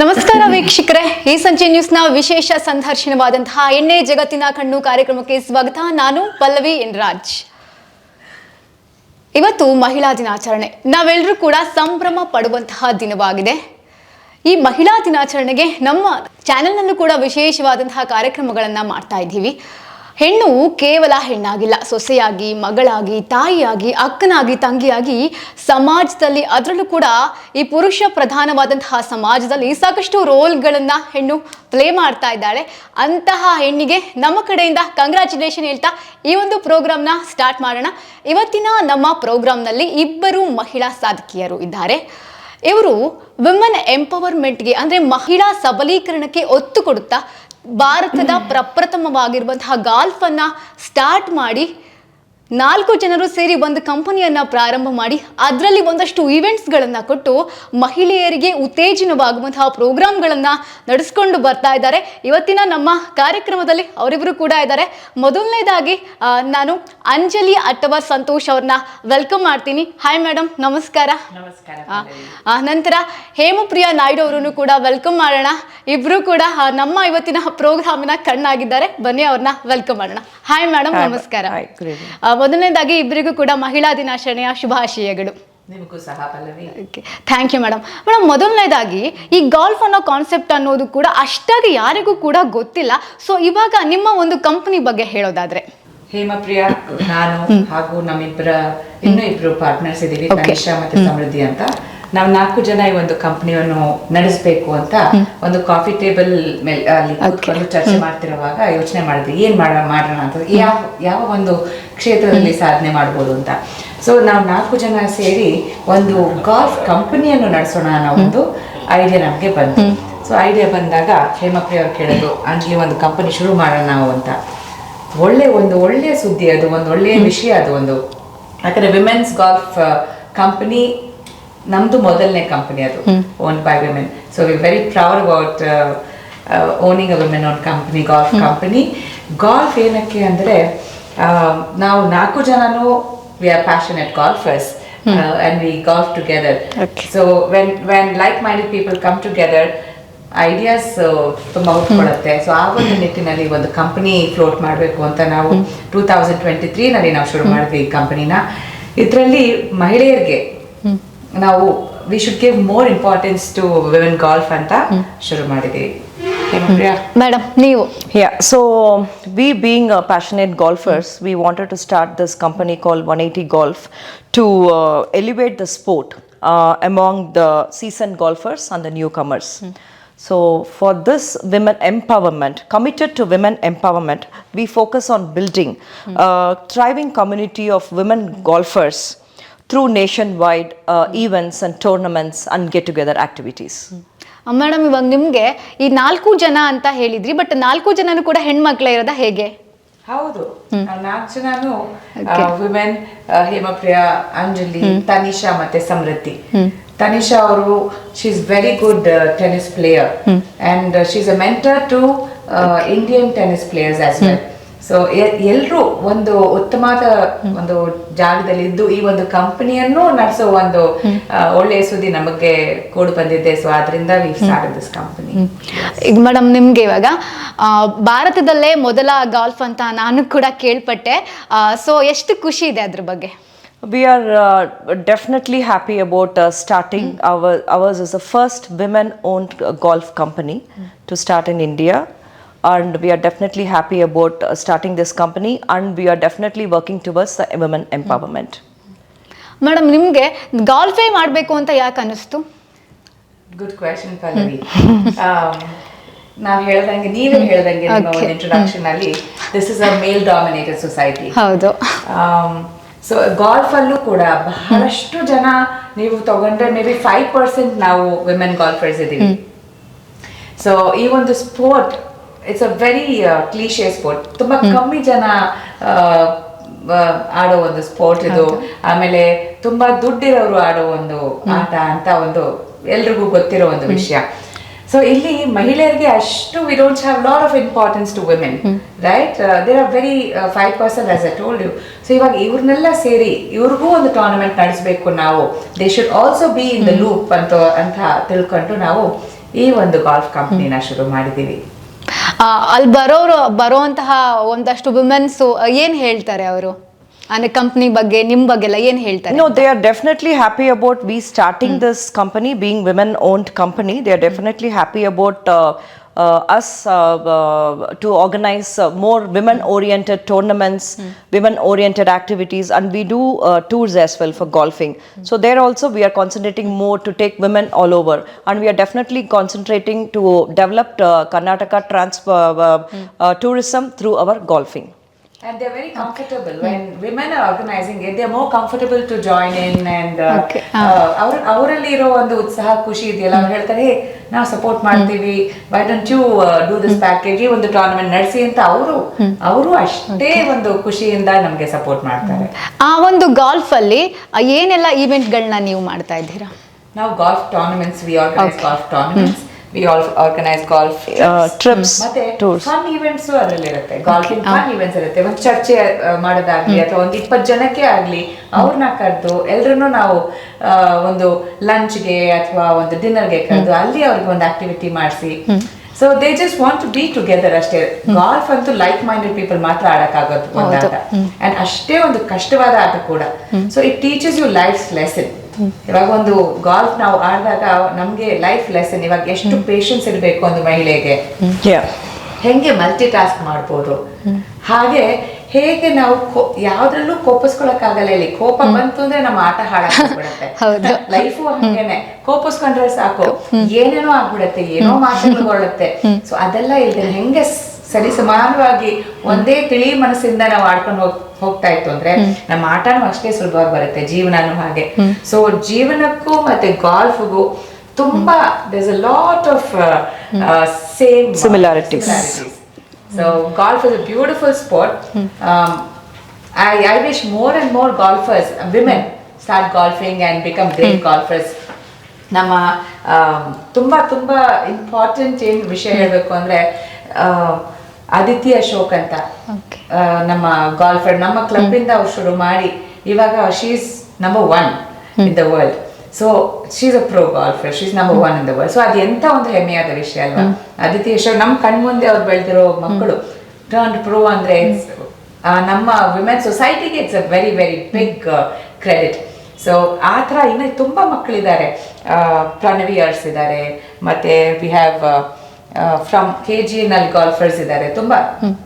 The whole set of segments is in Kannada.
ನಮಸ್ಕಾರ ವೀಕ್ಷಕರೇ. ಈ ಸಂಜೆ ನ್ಯೂಸ್ನ ವಿಶೇಷ ಸಂದರ್ಶನವಾದಂತಹ ಎಣ್ಣೆ ಜಗತ್ತಿನ ಕಣ್ಣು ಕಾರ್ಯಕ್ರಮಕ್ಕೆ ಸ್ವಾಗತ. ನಾನು ಪಲ್ಲವಿ ಎನ್ ರಾಜ್ ಇವತ್ತು ಮಹಿಳಾ ದಿನಾಚರಣೆ. ನಾವೆಲ್ಲರೂ ಕೂಡ ಸಂಭ್ರಮ ಪಡುವಂತಹ ದಿನವಾಗಿದೆ. ಈ ಮಹಿಳಾ ದಿನಾಚರಣೆಗೆ ನಮ್ಮ ಚಾನೆಲ್ನಲ್ಲೂ ಕೂಡ ವಿಶೇಷವಾದಂತಹ ಕಾರ್ಯಕ್ರಮಗಳನ್ನು ಮಾಡ್ತಾ ಇದ್ದೀವಿ. ಹೆಣ್ಣು ಕೇವಲ ಹೆಣ್ಣಾಗಿಲ್ಲ. ಸೊಸೆಯಾಗಿ, ಮಗಳಾಗಿ, ತಾಯಿಯಾಗಿ, ಅಕ್ಕನಾಗಿ, ತಂಗಿಯಾಗಿ ಸಮಾಜದಲ್ಲಿ ಅದರಲ್ಲೂ ಕೂಡ ಈ ಪುರುಷ ಪ್ರಧಾನವಾದಂತಹ ಸಮಾಜದಲ್ಲಿ ಸಾಕಷ್ಟು ರೋಲ್ಗಳನ್ನು ಹೆಣ್ಣು ಪ್ಲೇ ಮಾಡ್ತಾ ಇದ್ದಾಳೆ. ಅಂತಹ ಹೆಣ್ಣಿಗೆ ನಮ್ಮ ಕಡೆಯಿಂದ ಕಂಗ್ರ್ಯಾಚುಲೇಷನ್ ಹೇಳ್ತಾ ಈ ಒಂದು ಪ್ರೋಗ್ರಾಮ್ನ ಸ್ಟಾರ್ಟ್ ಮಾಡೋಣ. ಇವತ್ತಿನ ನಮ್ಮ ಪ್ರೋಗ್ರಾಂನಲ್ಲಿ ಇಬ್ಬರು ಮಹಿಳಾ ಸಾಧಕಿಯರು ಇದ್ದಾರೆ. ಇವರು ವಿಮೆನ್ ಎಂಪವರ್ಮೆಂಟ್ಗೆ ಅಂದರೆ ಮಹಿಳಾ ಸಬಲೀಕರಣಕ್ಕೆ ಒತ್ತು ಕೊಡುತ್ತಾ ಭಾರತದ ಪ್ರಪ್ರಥಮವಾಗಿರುವಂತಹ ಗಾಲ್ಫನ್ನು ಸ್ಟಾರ್ಟ್ ಮಾಡಿ ನಾಲ್ಕು ಜನರು ಸೇರಿ ಒಂದು ಕಂಪನಿಯನ್ನ ಪ್ರಾರಂಭ ಮಾಡಿ ಅದರಲ್ಲಿ ಒಂದಷ್ಟು ಈವೆಂಟ್ಸ್ಗಳನ್ನು ಕೊಟ್ಟು ಮಹಿಳೆಯರಿಗೆ ಉತ್ತೇಜನವಾಗುವಂತಹ ಪ್ರೋಗ್ರಾಮ್ಗಳನ್ನು ನಡೆಸ್ಕೊಂಡು ಬರ್ತಾ ಇದ್ದಾರೆ. ಇವತ್ತಿನ ನಮ್ಮ ಕಾರ್ಯಕ್ರಮದಲ್ಲಿ ಅವರಿಬ್ಬರು ಕೂಡ ಇದ್ದಾರೆ. ಮೊದಲನೇದಾಗಿ ನಾನು ಅಂಜಲಿ ಅಥವಾ ಸಂತೋಷ್ ಅವ್ರನ್ನ ವೆಲ್ಕಮ್ ಮಾಡ್ತೀನಿ. ಹಾಯ್ ಮೇಡಮ್ ನಮಸ್ಕಾರ. ನಂತರ ಹೇಮಪ್ರಿಯಾ ನಾಯ್ಡು ಅವರನ್ನು ಕೂಡ ವೆಲ್ಕಮ್ ಮಾಡೋಣ. ಇಬ್ರು ಕೂಡ ನಮ್ಮ ಇವತ್ತಿನ ಪ್ರೋಗ್ರಾಮಿನ ಕಣ್ಣಾಗಿದ್ದಾರೆ. ಬನ್ನಿ ಅವ್ರನ್ನ ವೆಲ್ಕಮ್ ಮಾಡೋಣ. ಹಾಯ್ ಮೇಡಮ್ ನಮಸ್ಕಾರ. ಮೊದಲನೇದಾಗಿ ಇಬ್ಬರಿಗೂ ಕೂಡ ಮಹಿಳಾ ದಿನಾಚರಣೆಯ ಶುಭಾಶಯಗಳು. ನಿಮಗೂ ಸಹ Pallavi. Okay thank you madam madam ಮೊದಲನೇದಾಗಿ ಈ ಗಾಲ್ಫ್ ಅನ್ನೋ ಕಾನ್ಸೆಪ್ಟ್ ಅನ್ನೋದು ಕೂಡ ಅಷ್ಟಾಗಿ ಯಾರಿಗೂ ಕೂಡ ಗೊತ್ತಿಲ್ಲ. ಸೊ ಇವಾಗ ನಿಮ್ಮ ಒಂದು ಕಂಪನಿ ಬಗ್ಗೆ ಹೇಳೋದಾದ್ರೆ. ಹೇಮಪ್ರಿಯ ನಾನು ಹಾಗೂ ನಮ್ಮಿಬ್ಬರ ಇನ್ನೂ ಇಬ್ರು ಪಾರ್ಟ್ನರ್ಸ್ ಇದೀವಿ ಕನಿಷ್ಠ ಮತ್ತೆ ಸಮೃದ್ಧಿ ಅಂತ. ನಾವು ನಾಲ್ಕು ಜನ ಈ ಒಂದು ಕಂಪ್ನಿಯನ್ನು ನಡೆಸಬೇಕು ಅಂತ ಒಂದು ಕಾಫಿ ಟೇಬಲ್ ಮೇಲೆ ಅಲ್ಲಿ ಕೂತ್ಕೊಂಡು ಚರ್ಚೆ ಮಾಡ್ತಿರುವಾಗ ಯೋಚನೆ ಮಾಡಿದ್ವಿ ಏನ್ ಮಾಡ ಮಾಡೋಣ ಅಂತ. ಯಾವ ಯಾವ ಒಂದು ಕ್ಷೇತ್ರದಲ್ಲಿ ಸಾಧನೆ ಮಾಡ್ಬೋದು ಅಂತ. ಸೊ ನಾವು ನಾಲ್ಕು ಜನ ಸೇರಿ ಒಂದು ಗಾಲ್ಫ್ ಕಂಪನಿಯನ್ನು ನಡೆಸೋಣ ಅನ್ನೋ ಒಂದು ಐಡಿಯಾ ನಮಗೆ ಬಂತು. ಸೊ ಐಡಿಯಾ ಬಂದಾಗ ಹೇಮಪ್ರಿಯ ಅವ್ರು ಕೇಳಿದ್ರು ಅಂಜಲಿ ಒಂದು ಕಂಪನಿ ಶುರು ಮಾಡೋಣ ನಾವು ಅಂತ. ಒಳ್ಳೆ ಒಂದು ಒಳ್ಳೆಯ ಸುದ್ದಿ ಅದು ಒಂದು ಒಳ್ಳೆಯ ವಿಷಯ ಅದು ಒಂದು. ಯಾಕಂದ್ರೆ ವಿಮೆನ್ಸ್ ಗಾಲ್ಫ್ ಕಂಪನಿ ನಮ್ದು ಮೊದಲನೇ ಕಂಪನಿ ಅದು own by women so we very proud about owning a women own company golf company golf ಏನಕ್ಕೆ ಅಂದ್ರೆ ನಾವು ನಾಲ್ಕು ಜನನು we are passionate golfers and we golf together Okay. So when when like minded people come together ideas ತುಂಬ ಉಟ್ಕೊಳ್ಳುತ್ತೆ ಸೊ ಆ ಒಂದು ನಿಟ್ಟಿನಲ್ಲಿ ಒಂದು ಕಂಪನಿ ಫ್ಲೋಟ್ ಮಾಡಬೇಕು ಅಂತ ನಾವು ಟೂ ತೌಸಂಡ್ ಟ್ವೆಂಟಿ ತ್ರೀನಲ್ಲಿ ನಾವು ಶುರು ಮಾಡಿದ್ವಿ ಈ ಕಂಪನಿನ ಇದರಲ್ಲಿ ಮಹಿಳೆಯರಿಗೆ ನಾವು we should give more importance to women golf ಅಂತ ಶುರು ಮಾಡಿದ್ದೀವಿ ಹೇಮಪ್ರಿಯಾ? ಮೇಡಮ್ ನೀವು Yeah, so we being uh, passionate golfers, we wanted to start this company called 180 Golf to uh, elevate the sport uh, among the seasoned golfers and the newcomers. So, for this women empowerment, committed to women empowerment, we focus on building a thriving community of women golfers through nationwide uh, events and tournaments and get together activities. Madam ಇವಾಗ ನಿಮ್ಗೆ ಈ ನಾಲ್ಕು ಜನ ಅಂತ ಹೇಳಿದ್ರಿ ಬಟ್ ನಾಲ್ಕು ಜನನು ಕೂಡ ಹೆಣ್ಮಕ್ಳೇ ಇರೋದ ಹೇಗೆ? ಹೌದು. ನಾಲ್ಕು ಜನನು. ವಿಮೆನ್ ಹೇಮಪ್ರಿಯ ಅಂಜಲಿ ತನಿಷಾ ಮತ್ತೆ ಸಮೃದ್ಧಿ. ತನಿಷಾ ಅವರು she is very good tennis player and she is a mentor to Indian tennis players as well so ಎಲ್ಲರೂ ಒಂದು ಉತ್ತಮವಾದ ಒಂದು ಜಾಗದಲ್ಲಿ ಇದ್ದು ಈ ಒಂದು ಕಂಪನಿಯನ್ನು ನಡೆಸೋ ಒಂದು ಒಳ್ಳೆಯ ಸುದ್ದಿ ನಮಗೆ ಕೂಡ ಬಂದಿದೆ. ಸೊ ಅದರಿಂದ ವಿ ಸ್ಟಾರ್ಟ್ ದಿಸ್ ಕಂಪನಿ ಈಗ ಮೇಡಮ್ ನಿಮ್ಗೆ ಇವಾಗ ಭಾರತದಲ್ಲೇ ಮೊದಲ ಗಾಲ್ಫ್ ಅಂತ ನಾನು ಕೂಡ ಕೇಳ್ಪಟ್ಟೆ. ಸೊ ಎಷ್ಟು ಖುಷಿ ಇದೆ ಅದ್ರ ಬಗ್ಗೆ? We are uh, definitely happy about uh, starting our ours is the first women-owned uh, golf company to start in India, and we are definitely happy about uh, starting this company, and we are definitely working towards the women empowerment. Madam ನಿಮ್ಗೆ ಗಾಲ್ಫೇ ಮಾಡಬೇಕು ಅಂತ ಯಾಕೆ ಅನಿಸ್ತು ಗುಡ್ ಕ್ವೆಶನ್ ಪಲ್ಲವಿ. ನಾವು ಹೇಳ್ದಂಗೆ ನೀವೇ ಹೇಳ್ದಂಗೆ ನಿಮ್ಮ Okay. ಒಂದು ಇಂಟ್ರೊಡಕ್ಷನ್ ಅಲ್ಲಿ this is a male dominated society ಹೌದು. ಸೊ ಗಾಲ್ಫ್ ಅಲ್ಲೂ ಕೂಡ ಬಹಳಷ್ಟು ಜನ ನೀವು ತಗೊಂಡ್ರೆ ಮೇ ಬಿ ಫೈವ್ ಪರ್ಸೆಂಟ್ ನಾವು ವಿಮೆನ್ ಗಾಲ್ಫರ್ಸ್ ಇದೀವಿ ಸೊ ಈ ಒಂದು sport it's a very cliche sport ತುಂಬಾ ಕಮ್ಮಿ ಜನ ಆಡೋ ಒಂದು ಸ್ಪೋರ್ಟ್ ಇದು. ಆಮೇಲೆ ತುಂಬಾ ದುಡ್ಡಿರೋರು ಆಡೋ ಒಂದು ಆಟ ಅಂತ ಒಂದು ಎಲ್ರಿಗೂ ಗೊತ್ತಿರೋ ಒಂದು ವಿಷಯ. ಸೊ ಇಲ್ಲಿ ಮಹಿಳೆಯರಿಗೆ ಅಷ್ಟು we don't have lot of importance to women right there are very five percent as a told you so ಇವಾಗ ಇವ್ರನ್ನೆಲ್ಲ ಸೇರಿ ಇವ್ರಿಗೂ ಒಂದು ಟೂರ್ನಮೆಂಟ್ ನಡೆಸಬೇಕು ನಾವು. They should also be in the loop ಅಂತ ಅಂತ ತಿಳ್ಕೊಂಡು ನಾವು ಈ ಒಂದು ಗಾಲ್ಫ್ ಕಂಪ್ನಿನ ಶುರು ಮಾಡಿದೀವಿ ಆ, ಅಲ್ಲಿ ಬರೋರು ಬರೋಂತಹ ಒಂದಷ್ಟು ವುಮೆನ್ಸ್ ಏನು ಹೇಳ್ತಾರೆ ಅವರು? ಅಂದರೆ ಕಂಪ್ನಿ ಬಗ್ಗೆ ನಿಮ್ಮ ಬಗ್ಗೆ ಎಲ್ಲ ಏನು ಹೇಳ್ತಾರೆ? No they are definitely happy about be starting this company being women owned company they are definitely happy about us uh, uh, to organize uh, more women-oriented tournaments, women-oriented activities, and we do uh, tours as well for golfing. So there also we are concentrating more to take women all over, and we are definitely concentrating to develop uh, Karnataka trans uh, uh, uh, tourism through our golfing. And they're very comfortable. When women are organizing it, they're more comfortable to join in and uh, ಅವ್ರ ಅವರಲ್ಲಿ ಇರೋ ಒಂದು ಉತ್ಸಾಹ ಖುಷಿ ಇದೆಯಲ್ಲ ಅವ್ರು ಹೇಳ್ತಾರೆ ಹೇ ನಾವು ಸಪೋರ್ಟ್ ಮಾಡ್ತೀವಿ. Why don't you do this package ಈ ಒಂದು ಟೂರ್ನಮೆಂಟ್ ನಡೆಸಿ ಅಂತ ಅವರು ಅವರು ಅಷ್ಟೇ ಒಂದು ಖುಷಿಯಿಂದ ನಮಗೆ ಸಪೋರ್ಟ್ ಮಾಡ್ತಾರೆ. ಆ ಒಂದು ಗಾಲ್ಫ್ ಅಲ್ಲಿ ಏನೆಲ್ಲ ಈವೆಂಟ್ಗಳನ್ನ ನೀವು ಮಾಡ್ತಾ ಇದ್ದೀರಾ? ನಾವು golf tournaments we organise golf tournaments we organise golf trips ಮತ್ತೆ. ಫನ್ ಇವೆಂಟ್ಸ್ ಅದರಲ್ಲಿ ಇರುತ್ತೆ ಗಾಲ್ಫಿಂಗ್ ಫನ್ ಇವೆಂಟ್ಸ್ ಇರುತ್ತೆ. ಒಂದು ಚರ್ಚೆ ಮಾಡೋದಾಗ್ಲಿ ಅಥವಾ ಒಂದು ಇಪ್ಪತ್ತು ಜನಕ್ಕೆ ಆಗಲಿ ಅವ್ರನ್ನ ಕರೆದು ಎಲ್ರನ್ನೂ ನಾವು ಒಂದು ಲಂಚ್ಗೆ ಅಥವಾ ಒಂದು ಡಿನ್ನರ್ಗೆ ಕರೆದು ಅಲ್ಲಿ ಅವ್ರಿಗೆ ಒಂದು ಆಕ್ಟಿವಿಟಿ ಮಾಡಿಸಿ. So they just want to be together ಅಷ್ಟೇ. ಗಾಲ್ಫ್ ಅಂತೂ ಲೈಕ್ ಮೈಂಡೆಡ್ ಪೀಪಲ್ ಮಾತ್ರ ಆಡಕ್ಕಾಗೋದು ಒಂದು ಆಟ ಅಂಡ್ ಅಷ್ಟೇ ಒಂದು ಕಷ್ಟವಾದ ಆಟ ಕೂಡ. So it teaches you life lesson ಇವಾಗ ಒಂದು ಗಾಲ್ಫ್ ನಾವು ಆಡಿದಾಗ ನಮ್ಗೆ ಲೈಫ್ ಲೆಸನ್ ಇವಾಗ ಎಷ್ಟು ಪೇಷನ್ಸ್ ಇರಬೇಕು ಒಂದು ಮಹಿಳೆಗೆ. ಹೆಂಗೆ ಮಲ್ಟಿ ಟಾಸ್ಕ್ ಮಾಡ್ಬೋದು ಹಾಗೆ ಹೇಗೆ ನಾವು ಯಾವ್ದ್ರಲ್ಲೂ ಕೋಪಿಸ್ಕೊಳಕ್ಕಾಗಲ್ಲ ಇಲ್ಲಿ ಕೋಪ ಬಂತು ಅಂದ್ರೆ ನಮ್ಮ ಆಟ ಹಾಳಾಗ್ಬಿಡುತ್ತೆ. ಹೌದು. ಲೈಫು ಹಂಗೇನೆ. ಕೋಪಿಸ್ಕೊಂಡ್ರೆ ಸಾಕು. ಏನೇನೋ ಆಗ್ಬಿಡತ್ತೆ ಏನೋ ಮಾತುಗಳು ಹೊರಡುತ್ತೆ. ಸೊ ಅದೆಲ್ಲ ಇದೆ ಹೆಂಗೆ ಸರಿ ಸಮಾನವಾಗಿ ಒಂದೇ ತಿಳಿ ಮನಸ್ಸಿಂದ ನಾವು ಆಡ್ಕೊಂಡು ಹೋಗ್ ಹೋಗ್ತಾ ಇತ್ತು ಅಂದ್ರೆ ನಮ್ಮ ಆಟನೂ ಅಷ್ಟೇ ಸುಲಭವಾಗಿ ಬರುತ್ತೆ ಜೀವನನು ಹಾಗೆ. ಸೊ ಜೀವನಕ್ಕೂ ಮತ್ತೆ ಗಾಲ್ಫ್ಗೂ ತುಂಬಾ there's lot of same similarities so golf is a beautiful sport I I wish more and more golfers women start golfing and become great golfers ನಮ್ಮ um, ತುಂಬಾ ತುಂಬಾ ಇಂಪಾರ್ಟೆಂಟ್ ಏನು ವಿಷಯ ಹೇಳ್ಬೇಕು ಅಂದ್ರೆ uh, ಆದಿತ್ಯ ಅಶೋಕ್ ಅಂತ. ನಮ್ಮ ಗಾಲ್ಫರ್ ನಮ್ಮ ಕ್ಲಬ್ ಇಂದ ಅವ್ರು ಶುರು ಮಾಡಿ ಇವಾಗ she's number one in the world so she's a pro golfer she's number one in the world so ಅದು ಎಂತ ಒಂದು ಹೆಮ್ಮೆಯಾದ ವಿಷಯ ಅಲ್ವಾ? ಆದಿತ್ಯ ಅಶೋಕ್ ನಮ್ಮ ಕಣ್ಮುಂದೆ ಅವ್ರು ಬೆಳೆದಿರೋ ಮಕ್ಕಳು ಟರ್ನ್ ಪ್ರೋ ಅಂದ್ರೆ ನಮ್ಮ ವಿಮೆನ್ ಸೊಸೈಟಿಗೆ it's a very very big credit so ಆ ಥರ ಇನ್ನು ತುಂಬ ಮಕ್ಕಳಿದ್ದಾರೆ. ಪ್ರಣವಿ ಅರ್ಸ್ ಇದ್ದಾರೆ ಮತ್ತೆ we have from K G ನಲ್ಲಿ ಗಾಲ್ಫರ್ಸ್ ಇದ್ದಾರೆ ತುಂಬಾ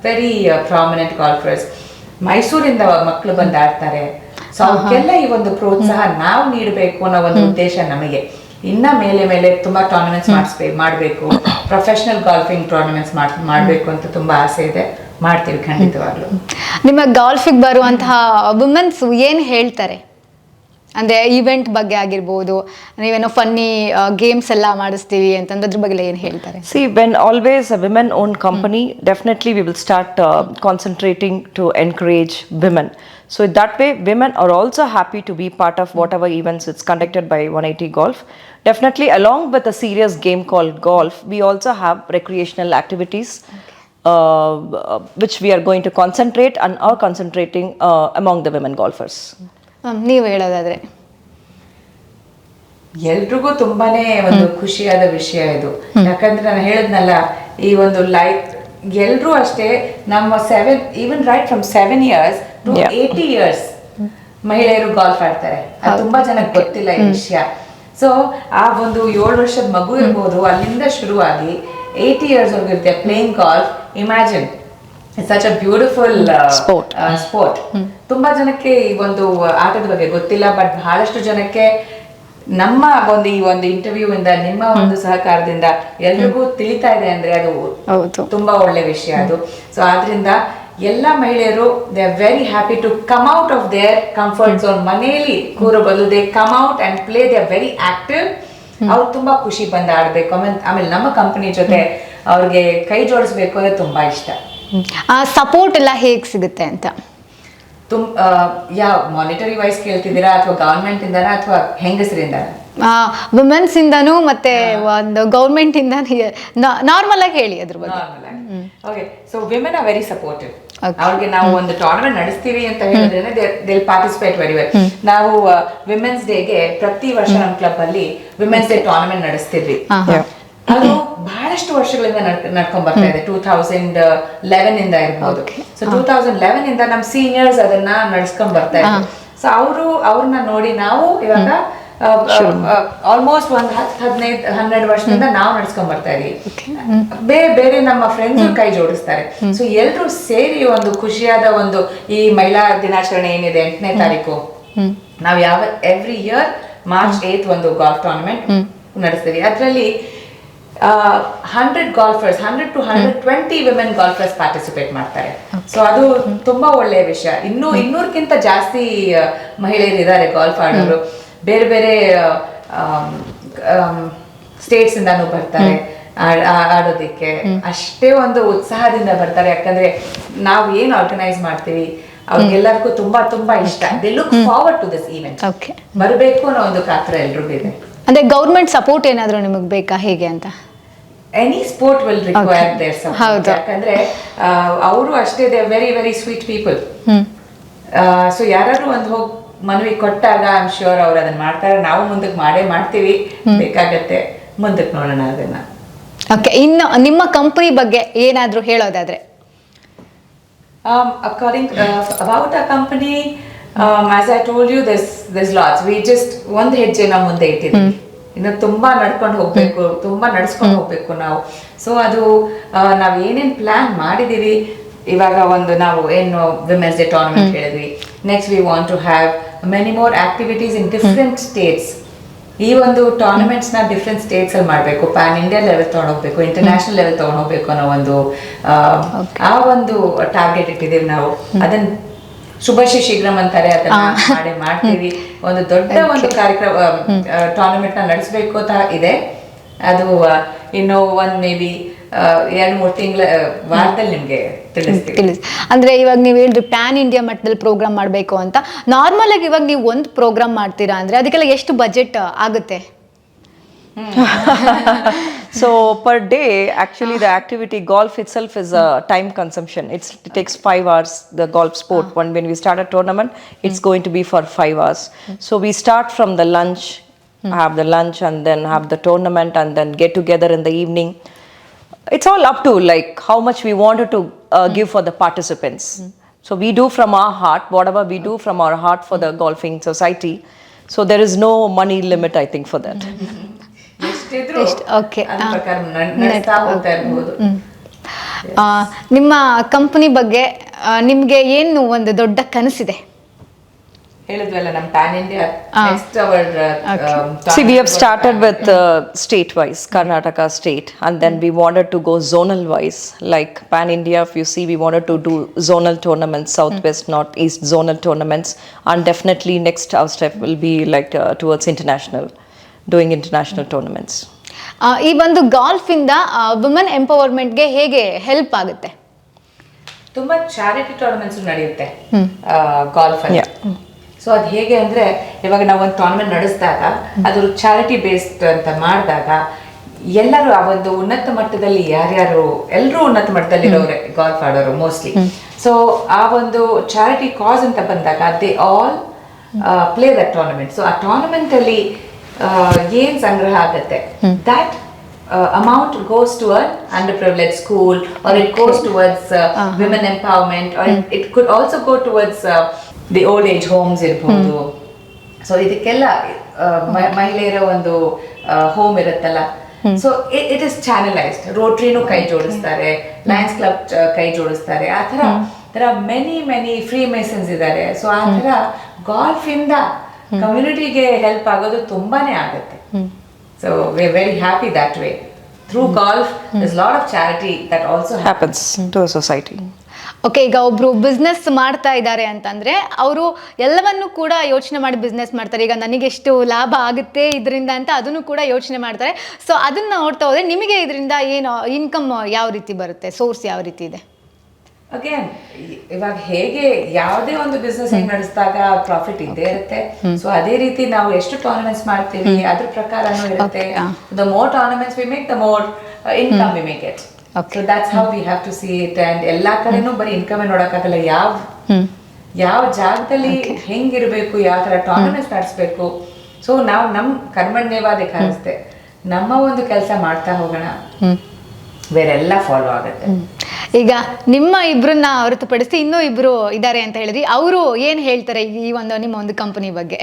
ವೆರಿ ಪ್ರಾಮಿನೆಂಟ್ ಗಾಲ್ಫರ್ಸ್ ಮೈಸೂರಿಂದ ಮಕ್ಕಳು ಬಂದು ಆಡ್ತಾರೆ. ಸೊ ಅವಕ್ಕೆಲ್ಲ ಈ ಒಂದು ಪ್ರೋತ್ಸಾಹ ನಾವು ನೀಡಬೇಕು ಅನ್ನೋ ಒಂದು ಉದ್ದೇಶ ನಮಗೆ. ಇನ್ನ ಮೇಲೆ ಮೇಲೆ ತುಂಬಾ ಟೂರ್ನಮೆಂಟ್ಸ್ ಮಾಡಿಸ್ಬೇಕು ಮಾಡಬೇಕು. ಪ್ರೊಫೆಷನಲ್ ಗಾಲ್ಫಿಂಗ್ ಟೂರ್ನಮೆಂಟ್ಸ್ ಮಾಡಬೇಕು ಅಂತ ತುಂಬಾ ಆಸೆ ಇದೆ. ಮಾಡ್ತೀವಿ ಖಂಡಿತವಾಗ್ಲು. ನಿಮ್ಮ ಗಾಲ್ಫಿಗೆ ಬರುವಂತಹ ವುಮೆನ್ಸ್ ಏನ್ ಹೇಳ್ತಾರೆ? ಅಂದ್ರೆ ಈವೆಂಟ್ ಬಗ್ಗೆ ಆಗಿರ್ಬೋದು ನೀವೇನೋ ಫನ್ನಿ ಗೇಮ್ಸ್ ಎಲ್ಲ ಮಾಡಿಸ್ತೀವಿ ಅಂತಂದ್ರೆ ಅದ್ರ ಬಗ್ಗೆ ಏನ್ ಹೇಳ್ತಾರೆ See, when always a women own company, definitely we will start uh, concentrating to encourage women. So, that way, women are also happy to be part of whatever events it's conducted by 180 Golf. Definitely, along with a serious game called golf, we also have recreational activities. Uh, which we are going to concentrate and are concentrating uh, among the ನೀವು ಹೇಳೋದಾದ್ರೆ. ಎಲ್ರಿಗೂ ತುಂಬಾನೇ ಒಂದು ಖುಷಿಯಾದ ವಿಷಯ ಇದು. ಯಾಕಂದ್ರೆ ನಾನು ಹೇಳಿದ್ನಲ್ಲ ಈ ಒಂದು ಲೈಫ್ ಎಲ್ರೂ ಅಷ್ಟೇ ನಮ್ಮ seven even right from seven years to. Eighty years ಮಹಿಳೆಯರು ಗಾಲ್ಫ್ ಆಡ್ತಾರೆ. ಅದು ತುಂಬಾ ಜನಕ್ಕೆ ಗೊತ್ತಿಲ್ಲ ಈ ವಿಷಯ. ಸೊ ಆ ಒಂದು ಏಳು ವರ್ಷದ ಮಗು ಇರ್ಬೋದು ಅಲ್ಲಿಂದ ಶುರುವಾಗಿ ಏಟಿ ಇಯರ್ಸ್ ಹೋಗಿರುತ್ತೆ playing golf imagine such a beautiful Sport. Sport ತುಂಬಾ ಜನಕ್ಕೆ ಈ ಒಂದು ಆಟದ ಬಗ್ಗೆ ಗೊತ್ತಿಲ್ಲ ಬಟ್ ಬಹಳಷ್ಟು ಜನಕ್ಕೆ ನಮ್ಮ ಒಂದು ಈ ಒಂದು ಇಂಟರ್ವ್ಯೂ ಇಂದ ನಿಮ್ಮ ಒಂದು ಸಹಕಾರದಿಂದ ಎಲ್ರಿಗೂ ತಿಳಿತಾ ಇದೆ ಅಂದ್ರೆ ಅದು ತುಂಬಾ ಒಳ್ಳೆ ವಿಷಯ ಅದು. ಸೊ ಆದ್ರಿಂದ ಎಲ್ಲ ಮಹಿಳೆಯರು they are very happy to come out of their comfort zone ಮನೆಯಲ್ಲಿ ಕೂರೋ ಬದಲು they come out and play they are very active ಅವ್ರು ತುಂಬಾ ಖುಷಿ ಬಂದ ಆಡ್ಬೇಕು. ಆಮೇಲೆ ಆಮೇಲೆ ನಮ್ಮ ಕಂಪನಿ ಜೊತೆ ಅವ್ರಿಗೆ ಕೈ ಜೋಡಿಸ್ಬೇಕು ಅಂದ್ರೆ ತುಂಬಾ ಇಷ್ಟ. ಆ ಸಪೋರ್ಟ್ ಎಲ್ಲ ಹೇಗೆ ಸಿಗುತ್ತೆ ಅಂತ? ತುಮ್ ಯಾವ ಮಾನಿಟರಿ ವೈಸ್ ಕೇಳ್ತಿದ್ದೀರಾ ಅಥವಾ ಗವರ್ಮೆಂಟ್ ಇಂದನಾ ಅಥವಾ ಹೆಂಗಸರಿಂದ ವುಮೆನ್ಸ್ ಇಂದಾನು ಮತ್ತೆ ಒಂದು ಗೌರ್ಮೆಂಟ್ ಇಂದ ನಾರ್ಮಲ್ ಆಗಿ ಹೇಳಿ ಅದ್ರ ಬಗ್ಗೆ. Okay so women are very supportive. ಅವ್ರಿಗೆ ನಾವು ಒಂದು ಟೂರ್ನಮೆಂಟ್ ನಡೆಸ್ತೀವಿ ಅಂತ ಹೇಳಿದ್ರೆ ದೇ ಪಾರ್ಟಿಸಿಪೇಟ್ ವೆರಿ ವೆಲ್ ನಾವು ವಿಮೆನ್ಸ್ ಡೇಗೆ ಪ್ರತಿ ವರ್ಷ ನಮ್ಮ ಕ್ಲಬ್ ಅಲ್ಲಿ ವಿಮೆನ್ಸ್ ಡೇ ಟೂರ್ನಮೆಂಟ್ ನಡೆಸ್ತಿದ್ವಿ. ಅದು ಬಹಳಷ್ಟು ವರ್ಷಗಳಿಂದ ನಡ್ ನಡ್ಕೊಂಡ್ ಬರ್ತಾ ಇದೆ. ಟೂ ತೌಸಂಡ್ ಲೆವೆನ್ ಇಂದ ಇರ್ಬೋದು. ಸೊ ಟೂ ತೌಸಂಡ್ ಲೆವೆನ್ ಇಂದ ನಮ್ ಸೀನಿಯರ್ಸ್ ಅದನ್ನ ನಡ್ಸ್ಕೊಂಡ್ ಬರ್ತಾ ಇದ್ರು ಸೊ ಅವರು ಅವ್ರನ್ನ ನೋಡಿ ನಾವು ಇವಾಗ ಆಲ್ಮೋಸ್ಟ್ ಒಂದ್ ಹತ್ತು ಹದಿನೈದು ಹನ್ನೆರಡು ವರ್ಷದಿಂದ ನಾವು ನಡ್ಸ್ಕೊಂಡ್ ಬರ್ತಾ ಇದೀವಿ ಬೇರೆ ಬೇರೆ ನಮ್ಮ ಫ್ರೆಂಡ್ಸ್ ಕೈ ಜೋಡಿಸ್ತಾರೆ. ಸೊ ಎಲ್ರು ಸೇರಿ ಒಂದು ಖುಷಿಯಾದ ಒಂದು ಈ ಮಹಿಳಾ ದಿನಾಚರಣೆ ಏನಿದೆ ಎಂಟನೇ ತಾರೀಕು. ನಾವು ಯಾವ ಎವ್ರಿ ಇಯರ್ ಮಾರ್ಚ್ ಏತ್ ಒಂದು ಗಾಲ್ಫ್ ಟೂರ್ನಮೆಂಟ್ ನಡೆಸ್ತೀವಿ. ಅದರಲ್ಲಿ hundred golfers hundred to hundred twenty women golfers participate ಮಾಡ್ತಾರೆ. ಸೊ ಅದು ತುಂಬಾ ಒಳ್ಳೆಯ ವಿಷಯ. ಇನ್ನೂ ಇನ್ನೂರಕ್ಕಿಂತ ಜಾಸ್ತಿ ಆ, ಮಹಿಳೆಯರು ಇದ್ದಾರೆ ಗಾಲ್ಫ್ ಆಡೋರು. ಬೇರೆ ಬೇರೆ ಸ್ಟೇಟ್ಸ್ ಇಂದಾನು ಬರ್ತಾರೆ ಆ- ಆ- ಆಡೋದಿಕ್ಕೆ. ಅಷ್ಟೇ ಒಂದು ಉತ್ಸಾಹದಿಂದ ಬರ್ತಾರೆ. ಯಾಕಂದ್ರೆ ನಾವು ಏನ್ ಆರ್ಗನೈಸ್ ಮಾಡ್ತೀವಿ ಅವ್ರಿಗೆಲ್ಲರಿಗೂ ತುಂಬಾ ತುಂಬಾ ಇಷ್ಟ. They look forward to this event ಬರಬೇಕು ಅನ್ನೋ ಒಂದು ಕಾತರ ಎಲ್ರಿಗೂ ಇದೆ. ಅಂದ್ರೆ ಗೌರ್ಮೆಂಟ್ ಸಪೋರ್ಟ್ ಏನಾದರೂ ನಿಮಗೆ ಬೇಕಾ? ಹೇಗೆ ಅಂತ? Any sport will require their support ಯಾಕಂದ್ರೆ ಅವರು ಅಷ್ಟೇ they very very sweet people so ಯಾರಾದ್ರೂ ಒಂದು ಹೋಗಿ ಮನವಿ ಕೊಟ್ಟಾಗ ಐ ಆಮ್ ಶ್ಯೂರ್ ಅವ್ರು ಅದನ್ನ ಮಾಡ್ತಾರೆ. ನಾವು ಮುಂದಕ್ಕೆ ಮಾಡೇ ಮಾಡ್ತೀವಿ. ಬೇಕಾಗತ್ತೆ. ಮುಂದಕ್ಕೆ ನೋಡೋಣ ಅದನ್ನ. ಓಕೆ ಇನ್ನು ನಿಮ್ಮ ಕಂಪನಿ ಬಗ್ಗೆ ಏನಾದರೂ ಹೇಳೋದಾದ್ರೆ. According about a company our I told you this this last we just ಒಂದ್ ಹೆಜ್ಜೆ ನಾವು ಮುಂದೆ ಇಟ್ಟಿದ್ದೀವಿ. ಇನ್ನು ತುಂಬಾ ನಡ್ಕೊಂಡು ಹೋಗ್ಬೇಕು ತುಂಬಾ ನಡ್ಸ್ಕೊಂಡು ಹೋಗ್ಬೇಕು ನಾವು. ಸೊ ಅದು ನಾವು ಏನೇನ್ ಪ್ಲಾನ್ ಮಾಡಿದೀವಿ ಇವಾಗ ಒಂದು ನಾವು ಏನು ವಿಮೆನ್ಸ್ ಡೇ ಟೂರ್ನಮೆಂಟ್ ಹೇಳಿದ್ವಿ. Next we want to have many more activities in different states ಈ ಒಂದು ಟೂರ್ನಮೆಂಟ್ಸ್ನ ಡಿಫ್ರೆಂಟ್ ಸ್ಟೇಟ್ಸ್ ಅಲ್ಲಿ ಮಾಡಬೇಕು. ಪ್ಯಾನ್ ಇಂಡಿಯಾ ಲೆವೆಲ್ ತಗೊಂಡೋಗ್ಬೇಕು ಇಂಟರ್ನ್ಯಾಷನಲ್ ಲೆವೆಲ್ ತಗೊಂಡೋಗ್ಬೇಕು ಅನ್ನೋ ಒಂದು ಆ, ಆ ಒಂದು ಟಾರ್ಗೆಟ್ ಇಟ್ಟಿದ್ದೀವಿ ನಾವು. ಅದನ್ನ ಶುಭಶ್ರೀ ಶೀಘ್ರಂ ಅಂತಾರೆ ಅದನ್ನ ಮಾಡಿ ಮಾಡ್ತೀವಿ. ಒಂದು ದೊಡ್ಡ ಒಂದು ಕಾರ್ಯಕ್ರಮ ಟೂರ್ನಮೆಂಟ್ನ ನಡೆಸಬೇಕು ಅಂತ ಇದೆ. ಅದು ಇನ್ನು ಒಂದ್ ಮೇ ಬಿ ಎರಡು ಮೂರು ತಿಂಗಳ ವಾರದಲ್ಲಿ ನಿಮ್ಗೆ ತಿಳಿಸಿ ಅಂದ್ರೆ ಇವಾಗ ನೀವು ಹೇಳಿದ್ರಿ ಪ್ಯಾನ್ ಇಂಡಿಯಾ ಮಟ್ಟದಲ್ಲಿ ಪ್ರೋಗ್ರಾಮ್ ಮಾಡಬೇಕು ಅಂತ. ನಾರ್ಮಲ್ ಆಗಿ ಇವಾಗ ನೀವು ಒಂದು ಪ್ರೋಗ್ರಾಮ್ ಮಾಡ್ತೀರಾ ಅಂದ್ರೆ ಅದಕ್ಕೆಲ್ಲ ಎಷ್ಟು ಬಜೆಟ್ ಆಗುತ್ತೆ? so per day, actually, the activity golf itself is a time consumption. It's, it takes five hours. The golf sport. Ah. When when we start a tournament, it's hmm. going to be for five hours. Hmm. So we start from the lunch, hmm. have the lunch, and then have the tournament, and then get together in the evening. It's all up to like how much we wanted to uh, give for the participants. So we do from our heart whatever we do from our heart for the golfing society. So there is no money limit, I think, for that. Okay ನಿಮ್ಮ ಕಂಪನಿ ಬಗ್ಗೆ ನಿಮಗೆ ಏನು ಒಂದು ದೊಡ್ಡ ಕನಸಿದೆ? ಹೇಳಿದ್ವಲ್ಲ started with state wise Karnataka state and then we wanted to zonal wise like pan India few see we wanted to zonal tournament south west north zonal tournaments and definitely next step will be like towards international doing international tournaments ಈ ಒಂದು ಗಾಲ್ಫ್ ಇಂದ ವುಮೆನ್ ಎಂಪವರ್ಮೆಂಟ್ಗೆ ಹೇಗೆ ಹೆಲ್ಪ್ ಆಗುತ್ತೆ? ತುಂಬಾ ಚಾರಿಟಿ ಟೂರ್ನಮೆಂಟ್ಸ್ ನಡೆಯುತ್ತೆ ಗಾಲ್ಫ್ ಅಲ್ಲಿ. ಸೊ ಅದು ಹೇಗೆ ಅಂದ್ರೆ ಇವಾಗ ನಾವು ಒಂದು ಟೂರ್ನಮೆಂಟ್ ನಡೆಸಿದಾಗ ಅದು ಚಾರಿಟಿ ಬೇಸ್ಡ್ ಅಂತ ಮಾಡಿದಾಗ ಎಲ್ಲರೂ ಆ ಒಂದು ಉನ್ನತ ಮಟ್ಟದಲ್ಲಿ ಯಾರ್ಯಾರು ಎಲ್ಲರೂ ಉನ್ನತ ಮಟ್ಟದಲ್ಲಿ ಇರೋರೆ ಗಾಲ್ಫ್ ಆಡೋರು ಮೋಸ್ಟ್ಲಿ ಸೊ ಆ ಒಂದು ಚಾರಿಟಿ ಕಾಸ್ ಅಂತ ಬಂದಾಗ they all play the tournament so ಆ ಟೂರ್ನಮೆಂಟ್ ಅಲ್ಲಿ ಏನ್ ಸಂಗ್ರಹ ಆಗತ್ತೆ? That amount goes to uh under privilege school or it goes towards women empowerment it could also go towards the old age homes the old age homes ಇರ್ಬೋದು. ಸೊ ಇದಕ್ಕೆಲ್ಲ ಮಹಿಳೆಯರ ಒಂದು ಹೋಮ್. ಇರುತ್ತಲ್ಲ ಸೊ ಇಟ್ ಇಸ್ ಚಾನಲೈಸ್ಡ್ ರೋಟ್ರಿನೂ ಕೈ ಜೋಡಿಸ್ತಾರೆ ಲಯನ್ಸ್ ಕ್ಲಬ್ ಕೈ ಜೋಡಿಸ್ತಾರೆ. ಆ ಥರ ಮೆನಿ ಮೆನಿ ಫ್ರೀ ಮೇಸನ್ಸ್ ಇದ್ದಾರೆ. ಸೊ ಆ ಥರ ಗಾಲ್ಫ್ ಇಂದ ಕಮ್ಯುನಿಟಿಗೆ ಹೆಲ್ಪ್ ಆಗೋದು ತುಂಬಾನೇ ಆಗುತ್ತೆ. So we are very that that way golf, there's a lot of charity that also happens to to okay ಈಗ ಒಬ್ರು ಬಿಸ್ನೆಸ್ ಮಾಡ್ತಾ ಇದ್ದಾರೆ ಅಂತಂದ್ರೆ ಅವರು ಎಲ್ಲವನ್ನೂ ಕೂಡ ಯೋಚನೆ ಮಾಡಿ ಬಿಸ್ನೆಸ್ ಮಾಡ್ತಾರೆ. ಈಗ ನನಗೆ ಎಷ್ಟು ಲಾಭ ಆಗುತ್ತೆ ಇದರಿಂದ ಅಂತ ಅದನ್ನು ಕೂಡ ಯೋಚನೆ ಮಾಡ್ತಾರೆ. ಸೊ ಅದನ್ನ ನೋಡ್ತಾ ಹೋದ್ರೆ ನಿಮಗೆ ಇದರಿಂದ ಏನು ಇನ್ಕಮ್ ಯಾವ ರೀತಿ ಬರುತ್ತೆ? ಸೋರ್ಸ್ ಯಾವ ರೀತಿ ಇದೆ? ಅಗೇನ್ ಇವಾಗ ಹೇಗೆ ಯಾವುದೇ ಒಂದು ಬಿಸ್ನೆಸ್ ಹೆಂಗ್ ನಡೆಸಿದಾಗ ಪ್ರಾಫಿಟ್ ಇದ್ದೇ ಇರುತ್ತೆ. ಸೊ ಅದೇ ರೀತಿ ನಾವು ಎಷ್ಟು ಟೋರ್ನಮೆಂಟ್ಸ್ ಮಾಡ್ತೀವಿ ಅದ್ರ ಪ್ರಕಾರನೂ ಇರುತ್ತೆ. The more tournaments we make the more income we make it. So that's how we have to see it and ಎಲ್ಲಾ ಕಡೆನೂ ಬರೀ ಇನ್ಕಮ್ ನೋಡಕ್ಕಾಗಲ್ಲ. ಯಾವ ಯಾವ ಜಾಗದಲ್ಲಿ ಹೆಂಗಿರ್ಬೇಕು ಯಾವ ತರ ಟೋರ್ನಮೆಂಟ್ಸ್ ನಡೆಸ್ಬೇಕು. ಸೊ ನಾವು ನಮ್ ಕರ್ಮಣ್ಯವಾದ ಕಾಣಿಸ್ತೆ ನಮ್ಮ ಒಂದು ಕೆಲಸ ಮಾಡ್ತಾ ಹೋಗೋಣ. ಬೇರೆಲ್ಲ ಫಾಲೋ ಆಗುತ್ತೆ ಈಗ ನಿಮ್ಮ ಇಬ್ರನ್ನ ಹೊರತುಪಡಿಸಿ ಇನ್ನೂ ಇಬ್ರು ಇದ್ದಾರೆ ಅಂತ ಹೇಳಿದ್ರಿ ಅವರು ಏನ್ ಹೇಳ್ತಾರೆ ಈ ಒಂದು ನಿಮ್ಮ ಒಂದು ಕಂಪನಿ ಬಗ್ಗೆ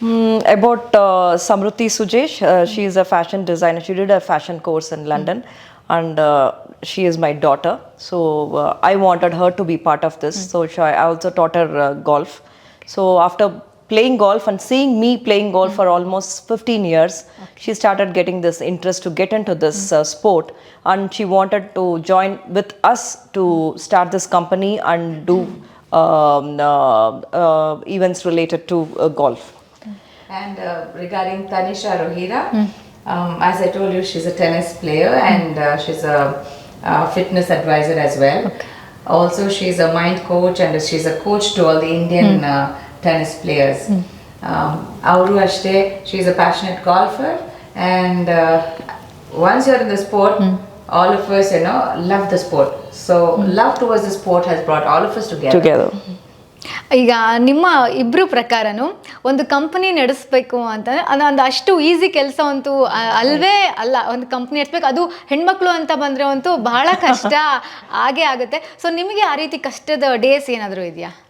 Mm, about uh, Samruti Sujesh, uh, she is a fashion designer. She did a fashion course in London, and uh, she is my daughter. So uh, I wanted her to be part of this. So I also taught her uh, golf. So after playing golf and seeing me playing golf for almost 15 years, she started getting this interest to get into this uh, sport, and she wanted to join with us to start this company and do um, uh, uh, events related to uh, golf. And uh, regarding Tanisha Rohira, um, as I told you, she's a tennis player and uh, she's a, uh fitness advisor as well. Also, she's a mind coach and she's a coach to all the Indian uh, tennis players. Um, Auru Ashte, she's a passionate golfer, and uh, once you're in the sport, all of us, you know, love the sport. So, love towards the sport has brought all of us together. Together. ಈಗ ನಿಮ್ಮ ಇಬ್ಬರು ಪ್ರಕಾರನು ಒಂದು ಕಂಪನಿ ನಡೆಸಬೇಕು ಅಂತ ಒಂದು ಅಷ್ಟು ಈಸಿ ಕೆಲಸ ಅಂತೂ ಅ- ಅಲ್ವೇ ಅಲ್ಲ ಒಂದು ಕಂಪ್ನಿ ನಡೆಸ್ಬೇಕು ಅದು ಹೆಣ್ಮಕ್ಳು ಅಂತ ಬಂದರೆ ಅಂತೂ ಬಹಳ ಕಷ್ಟ ಹಾಗೆ ಆಗುತ್ತೆ ಸೊ ನಿಮಗೆ ಆ ರೀತಿ ಕಷ್ಟದ ಡೇಸ್ ಏನಾದರೂ ಇದೆಯಾ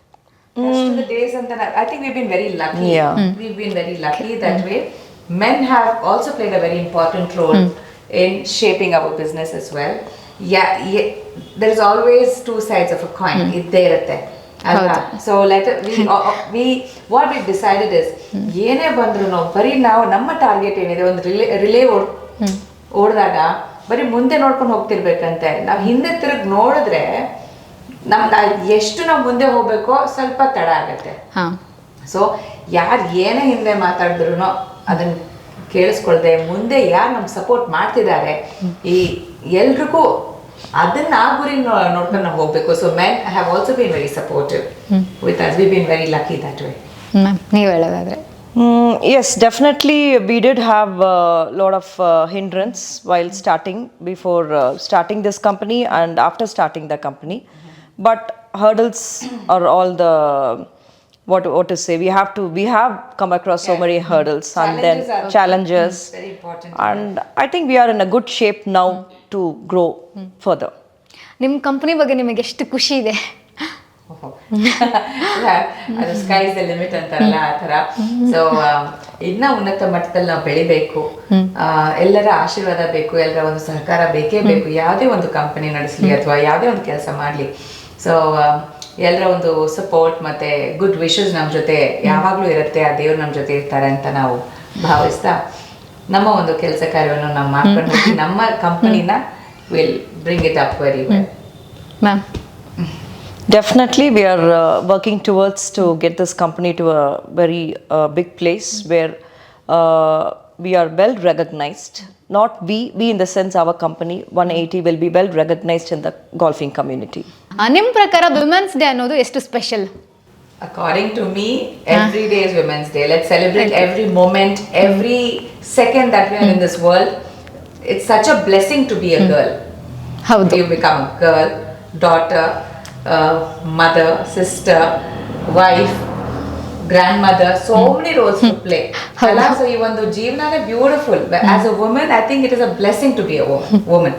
Most of the days and then I, I think we've been very lucky. Yeah. We've been very lucky that way. Men have also played a very important role in shaping our business as well. Yeah, yeah there is always two sides of a coin. It there at ಅಲ್ವಾ so let we what what we decided is ಏನೇ ಬಂದ್ರು ನಾವು ಬರೀ ನಾವು ನಮ್ಮ ಟಾರ್ಗೆಟ್ ಏನಿದೆ ಒಂದು ರಿಲೇ ರಿಲೇ ಓಡ್ ಓಡಿದಾಗ ಬರೀ ಮುಂದೆ ನೋಡ್ಕೊಂಡು ಹೋಗ್ತಿರ್ಬೇಕಂತೆ ನಾವು ಹಿಂದೆ ತಿರುಗಿ ನೋಡಿದ್ರೆ ನಮ್ಗೆ ಎಷ್ಟು ನಾವು ಮುಂದೆ ಹೋಗ್ಬೇಕೋ ಸ್ವಲ್ಪ ತಡ ಆಗತ್ತೆ. ಹಾಂ. ಸೊ ಯಾರು ಏನೇ ಹಿಂದೆ ಮಾತಾಡಿದ್ರು ಅದನ್ನ ಕೇಳಿಸ್ಕೊಳ್ದೆ ಮುಂದೆ ಯಾರು ನಮ್ಗೆ ಸಪೋರ್ಟ್ ಮಾಡ್ತಿದ್ದಾರೆ ಈ ಎಲ್ರಿಗೂ ಅದನ್ನ ಆ ಗುರಿ ನೋಡ್ಕೊಂಡು ನಾವು ಹೋಗ್ಬೇಕು. So men have also been very supportive with us we been very lucky that way ma'am ನೀವು ಹೇಳೋದಾದ್ರೆ? Mm, yes, definitely. We did have a lot of uh, hindrance while starting, before uh, starting this company and after starting the company. But hurdles are all the what what to say. We have to. We have come across so many hurdles and then Challenges are- challenges. very important. And I think we are in a good shape now to grow further. ನಿಮ್ಮ ಕಂಪನಿ ಬಗ್ಗೆ ನಿಮಗೆ ಎಷ್ಟು ಖುಷಿ ಇದೆ ಅದು ಸ್ಕೈ ದ ಲಿಮಿಟ್ ಅಂತಾರಲ್ಲ ಆ ತರ ಸೊ ಇನ್ನ ಉನ್ನತ ಮಟ್ಟದಲ್ಲಿ ನಾವು ಬೆಳಿಬೇಕು ಆ, ಎಲ್ಲರ ಆಶೀರ್ವಾದ ಬೇಕು ಎಲ್ಲರ ಒಂದು ಸಹಕಾರ ಬೇಕೇ ಬೇಕು ಯಾವುದೇ ಒಂದು ಕಂಪನಿ ನಡೆಸಲಿ ಅಥವಾ ಯಾವುದೇ ಒಂದು ಕೆಲಸ ಮಾಡಲಿ ಸೊ ಎಲ್ಲರ ಒಂದು ಸಪೋರ್ಟ್ ಮತ್ತೆ ಗುಡ್ ವಿಶಸ್ ನಮ್ಮ ಜೊತೆ ಯಾವಾಗಲೂ ಇರುತ್ತೆ ಆ ದೇವ್ರು ನಮ್ಮ ಜೊತೆ ಇರ್ತಾರೆ ಅಂತ ನಾವು ಭಾವಿಸ್ತಾ ನಮ್ಮ ಒಂದು ಕೆಲಸ ಕಾರ್ಯವನ್ನು ನಾವು ಮಾಡ್ಕೊಂಡು ನಮ್ಮ ಕಂಪನಿನ will bring it up very well ma'am Definitely, we are uh, working towards to get this company to a very uh, big place where uh, we are well recognized. Not we, we in the sense our company 180 will be well recognized in the golfing community. ನಿಮ್ಮ ಪ್ರಕಾರ ವಿಮೆನ್ಸ್ ಡೇ ಅನ್ನೋದು ಎಷ್ಟು special According to me, every day is Women's Day. Let's celebrate every moment, every second that we are in this world. It's such a blessing to be a girl. ಹೌದು You become a girl, daughter, uh, mother, sister, wife, grandmother. So many roles to play. ಅಲ್ಲ ಸೊ ಈ ಒಂದು ಜೀವನ beautiful as a woman I think it is a blessing to be a woman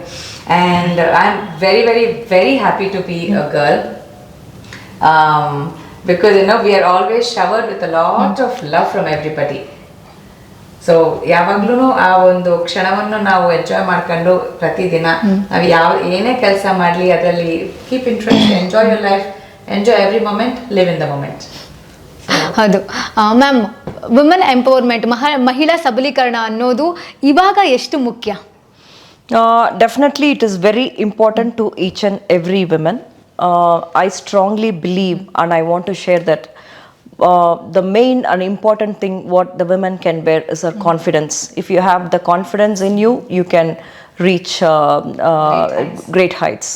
and I am very very very happy to be a girl because you know we are always showered with a lot of love from everybody. So ಯಾವಾಗ್ಲೂ ಆ ಒಂದು ಕ್ಷಣವನ್ನು ನಾವು ಎಂಜಾಯ್ ಮಾಡ್ಕೊಂಡು ಪ್ರತಿದಿನ ನಾವು ಯಾವ ಏನೇ ಕೆಲಸ ಮಾಡಲಿ ಅದರಲ್ಲಿ keep interest enjoy your life enjoy every moment live in the moment ಹೌದು. ಮ್ಯಾಮ್ ವುಮೆನ್ ಎಂಪವರ್ಮೆಂಟ್ ಮಹ ಮಹಿಳಾ ಸಬಲೀಕರಣ ಅನ್ನೋದು ಇವಾಗ ಎಷ್ಟು ಮುಖ್ಯ? Definitely it is very important to each and every women I strongly believe and I want to share that the main uh, the main and important thing what the women can confidence if you confidence. The confidence in you you in reach great can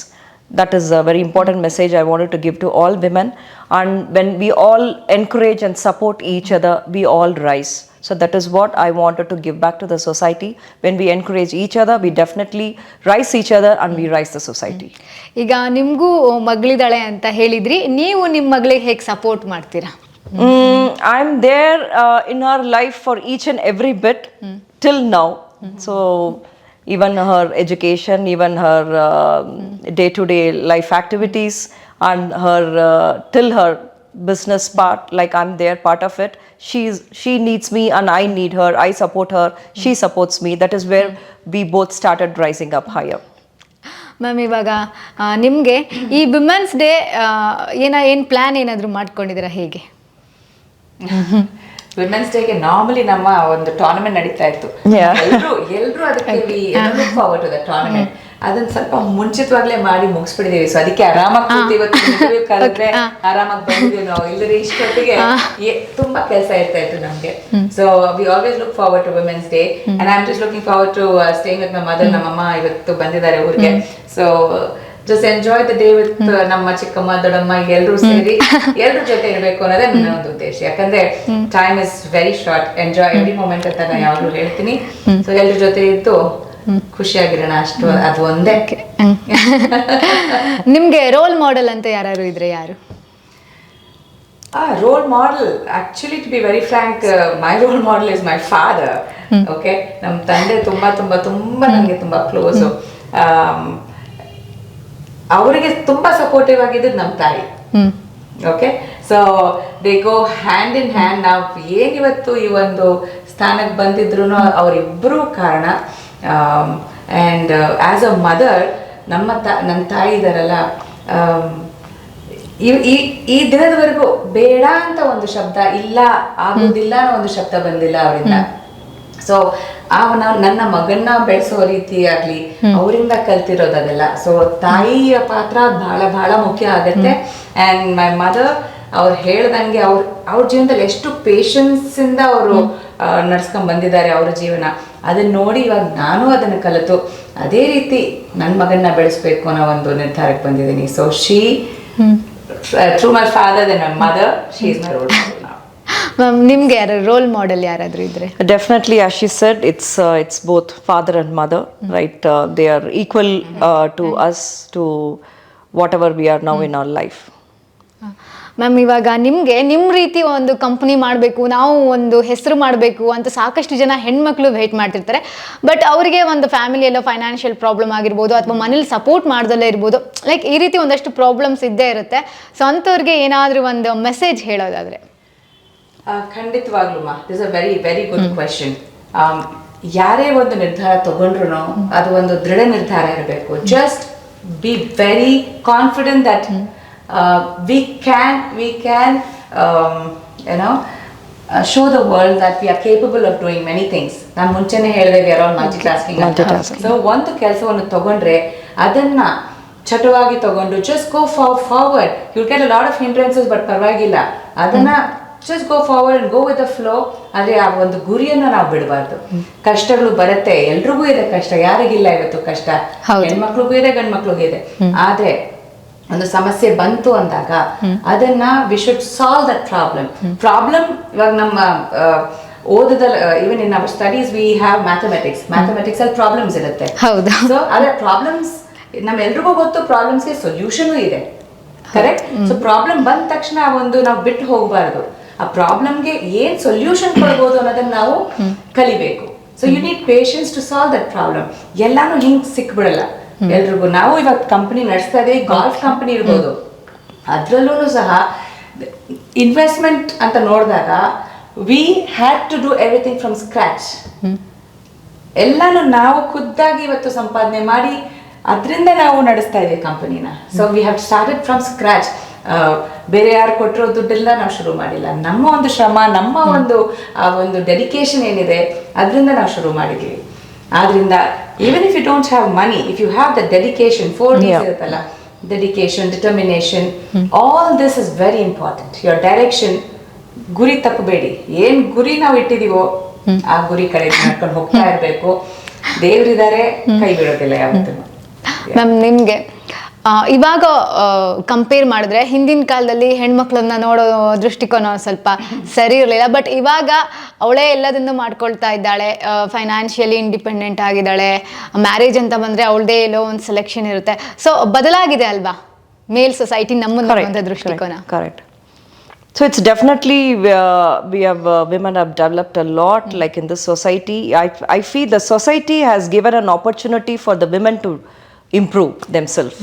uh, uh. That is a very important message I wanted to give to all women. And when we all encourage and support each other, we all rise. So that is what I wanted to give back to the society. When we encourage each other, we definitely rise each other and we rise the society. ಈಗ ನಿಮಗೂ ಮಗಳಿದ್ದಾಳೆ ಅಂತ ಹೇಳಿದ್ರಿ ನೀವು ನಿಮ್ಮ ಮಗಳಿಗೆ ಹೇಗೆ ಸಪೋರ್ಟ್ ಮಾಡ್ತೀರಾ Mm, I'm there uh, in her life for each and every bit till now. Even her education, even her day to day life activities, and her uh, till her business part, like I'm there, part of it. She's she needs me, and I need her. I support her. She supports me. That is where we both started rising up higher. Ma'am ಇವಾಗ ನಿಮಗೆ ಈ ವಿಮೆನ್ಸ್ ಡೇ ಏನ ಏನು ಪ್ಲ್ಯಾನ್ ಏನಾದರೂ ಮಾಡ್ಕೊಂಡಿದ್ದೀರಾ ಹೇಗೆ ವಿಮೆನ್ಸ್ ಡೇಗೆ ನಾರ್ಮಲಿ ನಮ್ಮ ಒಂದು ಟೂರ್ನಮೆಂಟ್ ನಡೀತಾ ಇತ್ತು. ಎಲ್ಲರೂ ಎಲ್ಲರೂ ಎಲ್ರು ಅದಕ್ಕೆ look forward to the tournament ಅದನ್ನ ಸ್ವಲ್ಪ ಮುಂಚಿತವಾಗ್ಲೇ ಮಾಡಿ ಮುಗಿಸ್ಬಿಟ್ಟಿದೀವಿ ಸೊ ಅದಕ್ಕೆ ಆರಾಮಾಗಿ ಕೂತು ಇವತ್ತು. ಕರೆದ್ರೆ ಆರಾಮಾಗಿ ಬಂದಿದ್ದೀವಿ ನಾವು. ಇಲ್ಲದ್ರೆ ಇಷ್ಟೊತ್ತಿಗೆ ಏ- ತುಂಬಾ ಕೆಲಸ ಇರ್ತಾ ಇತ್ತು ನಮ್ಗೆ. So we always look forward to women's day and I am just looking forward to staying with my mother ನಮ್ಮಮ್ಮ ಇವತ್ತು ಬಂದಿದ್ದಾರೆ ಊರಿಗೆ. So just enjoy the day with ನಮ್ಮ ಚಿಕ್ಕಮ್ಮ ದೊಡ್ಡಮ್ಮ ಎಲ್ಲರೂ ಸೇರಿ ಎಲ್ಲರ ಜೊತೆ ಇರಬೇಕು ಅನ್ನೋದೇ ನನ್ನ ಒಂದು ಉದ್ದೇಶ. ಯಾಕಂದ್ರೆ time is very short enjoy every moment ಅಂತ ನಾನು ಯಾವಾಗಲೂ ಹೇಳ್ತೀನಿ. ಸೊ ಎಲ್ಲರ ಜೊತೆ ಇದ್ದು ಖುಷಿಯಾಗಿರೋಣ ಅಷ್ಟು. ಅದು ಒಂದೇ. ನಿಮಗೆ ರೋಲ್ ಮಾಡೆಲ್ ಅಂತ ಯಾರು ಇದ್ರೆ ಯಾರು? ಆ role model actually to be very frank my role model is my father okay ನಮ್ಮ ತಂದೆ ತುಂಬಾ ತುಂಬಾ ತುಂಬಾ ನನಗೆ ತುಂಬಾ ಕ್ಲೋಸ್ ಅವರಿಗೆ ತುಂಬಾ ಸಪೋರ್ಟಿವ್ ಆಗಿದ್ದು ನಮ್ಮ ತಾಯಿ. Okay so they go hand in hand ನಾವು ಏನಿವತ್ತು ಈ ಒಂದು ಸ್ಥಾನಕ್ಕೆ ಬಂದಿದ್ರು ಅವರಿಬ್ಬರೂ ಕಾರಣ ಆ್ಯಂಡ್ ಆ್ಯಸ್ ಅ ಮದರ್ ನಮ್ಮ ತಾ ನನ್ನ ತಾಯಿ ಇದಾರಲ್ಲ ಈ- ಈ ಈ ದಿನದವರೆಗೂ ಬೇಡ ಅಂತ ಒಂದು ಶಬ್ದ ಇಲ್ಲ ಆಗೋದಿಲ್ಲ ಅನ್ನೋ ಒಂದು ಶಬ್ದ ಬಂದಿಲ್ಲ ಅವರಿಂದ. ಸೊ ಆ ನಾವು ನನ್ನ ಮಗನ್ನ ಬೆಳೆಸೋ ರೀತಿ ಆಗ್ಲಿ ಅವರಿಂದ ಕಲ್ತಿರೋದು ಅದೆಲ್ಲ. ಸೊ ತಾಯಿಯ ಪಾತ್ರ ಬಹಳ ಬಹಳ ಮುಖ್ಯ ಆಗತ್ತೆ. ಅಂಡ್ ಮೈ ಮದರ್ ಅವ್ರು ಹೇಳ್ದಂಗೆ ಅವ್ರ ಅವ್ರ ಜೀವನದಲ್ಲಿ ಎಷ್ಟು ಪೇಷನ್ಸ್ ಇಂದ ಅವರು ನಡ್ಸ್ಕೊಂಡ್ ಬಂದಿದ್ದಾರೆ ಅವ್ರ ಜೀವನ. ಅದನ್ನ ನೋಡಿ ಇವಾಗ ನಾನು ಅದನ್ನ ಕಲಿತು. ಅದೇ ರೀತಿ ನನ್ನ ಮಗನ್ನ ಬೆಳೆಸ್ಬೇಕು ಅನ್ನೋ ಒಂದು ನಿರ್ಧಾರಕ್ಕೆ ಬಂದಿದ್ದೀನಿ. So she through my father then my mother she is my role ma'am ನಿಮ್ಗೆ ಯಾರು ರೋಲ್ ಮಾಡೆಲ್ ಯಾರಾದರೂ ಇದ್ರೆ? Definitely as sir it's it's both father both mother right they are equal to us to whatever we are now in our life. Ma'am ಇವಾಗ ನಿಮಗೆ ನಿಮ್ಮ ರೀತಿ ಒಂದು ಕಂಪ್ನಿ ಮಾಡಬೇಕು ನಾವು ಒಂದು ಹೆಸರು ಮಾಡಬೇಕು ಅಂತ ಸಾಕಷ್ಟು ಜನ ಹೆಣ್ಮಕ್ಳು ವೇಟ್ ಮಾಡ್ತಿರ್ತಾರೆ. ಬಟ್ ಅವರಿಗೆ ಒಂದು ಫ್ಯಾಮಿಲಿಯಲ್ಲೋ ಫೈನಾನ್ಷಿಯಲ್ ಪ್ರಾಬ್ಲಮ್ ಆಗಿರ್ಬೋದು ಅಥವಾ ಮನೇಲಿ ಸಪೋರ್ಟ್ ಮಾಡ್ದಲ್ಲೇ ಇರ್ಬೋದು ಲೈಕ್ ಈ ರೀತಿ ಒಂದಷ್ಟು ಪ್ರಾಬ್ಲಮ್ಸ್ ಇದ್ದೇ ಇರುತ್ತೆ. ಸೊ ಅಂಥವ್ರಿಗೆ ಏನಾದರೂ ಒಂದು ಮೆಸೇಜ್ ಹೇಳೋದಾದರೆ. ಖಂಡಿತವಾಗ್ಲೂ ಮಾ is a very very good question ಯಾರೇ ಒಂದು ನಿರ್ಧಾರ ತಗೊಂಡ್ರು ಅದು ಒಂದು ದೃಢ ನಿರ್ಧಾರ ಇರಬೇಕು. Just be very confident that we can we can ಏನೋ show the world that we are capable of doing many things ನಾನು ಮುಂಚೆನೆ ಹೇಳಿದೆ ಯಾರೋ are all multitasking so ಒಂದು ಕೆಲಸವನ್ನು ತಗೊಂಡ್ರೆ ಅದನ್ನ ಚಟವಾಗಿ ತಗೊಂಡು just go for forward you can a lot of hindrances but ಪರವಾಗಿಲ್ಲ. ಅದನ್ನ just go forward go with the flow ಆದ್ರೆ ಆ ಒಂದು ಗುರಿಯನ್ನ ನಾವು ಬಿಡಬಾರ್ದು. ಕಷ್ಟಗಳು ಬರುತ್ತೆ. ಎಲ್ರಿಗೂ ಇದೆ ಕಷ್ಟ. ಯಾರಿಗಿಲ್ಲ ಇವತ್ತು ಕಷ್ಟ. ಹೆಣ್ಮಕ್ಳಿಗೂ ಇದೆ ಗಂಡ್ಮಕ್ಳಿಗೂ ಇದೆ. ಆದ್ರೆ ಒಂದು ಸಮಸ್ಯೆ ಬಂತು ಅಂದಾಗ ಅದನ್ನ we should solve that problem problem ಇವಾಗ ನಮ್ಮ ಓದದಲ್ಲ ಓದದ even in our studies we have mathematics mathematics ಅಲ್ಲಿ ಪ್ರಾಬ್ಲಮ್ಸ್ ಇರುತ್ತೆ. ಹೌದು. ಸೊ ಅದೇ ಪ್ರಾಬ್ಲಮ್ಸ್ ನಮ್ಮೆಲ್ರಿಗೂ ಗೊತ್ತು ಪ್ರಾಬ್ಲಮ್ಸ್ಗೆ ಸೊಲ್ಯೂಷನ್ ಇದೆ. ಕರೆಕ್ಟ್ ಸೊ ಪ್ರಾಬ್ಲಮ್ ಬಂದ ತಕ್ಷಣ ಒಂದು ನಾವು ಬಿಟ್ಟು ಹೋಗಬಾರ್ದು. ಆ ಪ್ರಾಬ್ಲಮ್ಗೆ ಏನ್ ಸೊಲ್ಯೂಷನ್ ಕೊಡ್ಬೋದು ಅನ್ನೋದನ್ನ ನಾವು ಕಲಿಬೇಕು. So you need patience to solve that problem ಎಲ್ಲಾನು ಹಿಂಗ್ ಸಿಕ್ಬಿಡಲ್ಲ. ಎಲ್ರಿಗೂ ನಾವು ಇವಾಗ ಕಂಪನಿ ನಡೆಸ್ತಾ ಇದೆ ಗಾಲ್ಫ್ ಕಂಪನಿ ಇರ್ಬೋದು. ಅದ್ರಲ್ಲೂ ಸಹ ಇನ್ವೆಸ್ಟ್ಮೆಂಟ್ ಅಂತ ನೋಡಿದಾಗ we had to do everything from scratch ಎಲ್ಲಾನು ನಾವು ಖುದ್ದಾಗಿ ಇವತ್ತು ಸಂಪಾದನೆ ಮಾಡಿ ಅದರಿಂದ ನಾವು ನಡೆಸ್ತಾ ಇದ್ದೀವಿ ಕಂಪನಿನ so we have started from scratch ಬೇರೆ ಯಾರು ಕೊಟ್ಟಿರೋ ದುಡ್ಡೆಲ್ಲ ನಾವು ಶುರು ಮಾಡಿಲ್ಲ. ನಮ್ಮ ಒಂದು ಶ್ರಮ ನಮ್ಮ ಒಂದು ಆ ಒಂದು ಡೆಡಿಕೇಶನ್ ಏನಿದೆ ಅದರಿಂದ ನಾವು ಶುರು ಮಾಡಿದ್ವಿ. ಆದ್ರಿಂದ even if you don't have money if you have the dedication four days ಇರುತ್ತಲ್ಲ dedication determination all this is very important your direction ಗುರಿ ತಪ್ಪಬೇಡಿ. ಏನ್ ಗುರಿ ನಾವು ಇಟ್ಟಿದೀವೋ ಆ ಗುರಿ ಕಡೆ ನಡ್ಕೊಂಡು ಹೋಗ್ತಾ ಇರಬೇಕು. ದೇವ್ರಿದ್ದಾರೆ ಕೈ ಬಿಡೋದಿಲ್ಲ ಯಾವತ್ತೂ. ಮ್ಯಾಮ್ ನಿಮಗೆ? ಇವಾಗ ಕಂಪೇರ್ ಮಾಡಿದ್ರೆ ಹಿಂದಿನ ಕಾಲದಲ್ಲಿ ಹೆಣ್ಮಕ್ಳನ್ನ ನೋಡೋ ದೃಷ್ಟಿಕೋನ ಸ್ವಲ್ಪ ಸರಿ ಇರಲಿಲ್ಲ. ಬಟ್ ಇವಾಗ ಅವಳೇ ಎಲ್ಲದನ್ನು ಮಾಡ್ಕೊಳ್ತಾ ಇದ್ದಾಳೆ. ಫೈನಾನ್ಷಿಯಲಿ ಇಂಡಿಪೆಂಡೆಂಟ್ ಆಗಿದ್ದಾಳೆ. ಮ್ಯಾರೇಜ್ ಅಂತ ಬಂದ್ರೆ ಅವಳದೇ ಎಲ್ಲೋ ಒಂದು ಸೆಲೆಕ್ಷನ್ ಇರುತ್ತೆ. ಸೊ ಬದಲಾಗಿದೆ ಅಲ್ವಾ? ಮೇಲ್ ಸೊಸೈಟಿ ನಮ್ಮ ದೃಷ್ಟಿಕೋನ. Correct so it's definitely we have women have developed a lot like in the society I feel the society has given an opportunity for the women to improve them self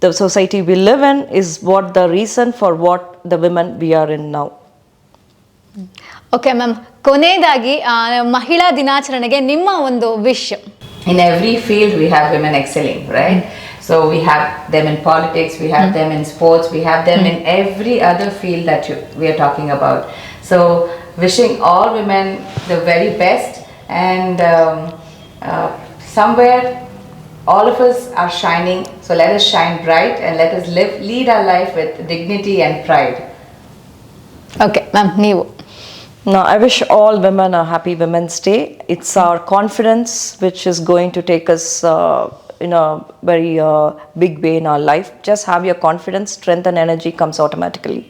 The society we live in is what the reason for what the women we are in now. Okay ma'am ಕೊನೆಯದಾಗಿ ಮಹಿಳಾ ದಿನಾಚರಣೆಗೆ ನಿಮ್ಮ ಒಂದು wish in every field we have women excelling right so we have them in politics we have them in sports we have them in every other field that you, we are talking about so wishing all women the very best and um, uh, somewhere all of us are shining so let us shine bright and let us live lead our life with dignity and pride okay ma'am ನೀವು Now, I wish all women a happy Women's Day. It's our confidence which is going to take us uh, in a very uh, big way in our life. Just have your confidence, strength, and energy comes automatically.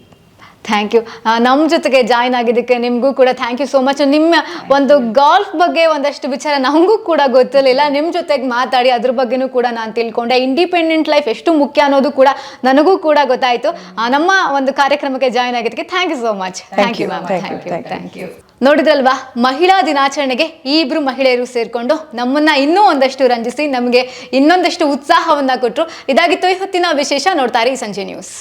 Thank you ನಮ್ಮ ಜೊತೆಗೆ ಜಾಯ್ನ್ ಆಗಿದ್ದಕ್ಕೆ ನಿಮಗೂ ಕೂಡ ಥ್ಯಾಂಕ್ ಯು ಸೋ ಮಚ್ ನಿಮ್ಮ ಒಂದು ಗಾಲ್ಫ್ ಬಗ್ಗೆ ಒಂದಷ್ಟು ವಿಚಾರ ನಮಗೂ ಕೂಡ ಗೊತ್ತಿರಲಿಲ್ಲ. ನಿಮ್ಮ ಜೊತೆಗೆ ಮಾತಾಡಿ ಅದ್ರ ಬಗ್ಗೆನೂ ಕೂಡ ನಾನು ತಿಳ್ಕೊಂಡೆ. ಇಂಡಿಪೆಂಡೆಂಟ್ ಲೈಫ್ ಎಷ್ಟು ಮುಖ್ಯ ಅನ್ನೋದು ಕೂಡ ನನಗೂ ಕೂಡ ಗೊತ್ತಾಯಿತು. ನಮ್ಮ ಒಂದು ಕಾರ್ಯಕ್ರಮಕ್ಕೆ ಜಾಯ್ನ್ ಆಗಿದ್ದಕ್ಕೆ thank you so much thank you ma'am thank you thank you ನೋಡಿದ್ರಲ್ವಾ? ಮಹಿಳಾ ದಿನಾಚರಣೆಗೆ ಈ ಇಬ್ರು ಮಹಿಳೆಯರು ಸೇರ್ಕೊಂಡು ನಮ್ಮನ್ನ ಇನ್ನೂ ಒಂದಷ್ಟು ರಂಜಿಸಿ ನಮಗೆ ಇನ್ನೊಂದಷ್ಟು ಉತ್ಸಾಹವನ್ನ ಕೊಟ್ಟರು ಇದಾಗಿತ್ತು ಈ ಹೊತ್ತಿನ ವಿಶೇಷ. ನೋಡ್ತಾರೆ ಈ ಸಂಜೆ ನ್ಯೂಸ್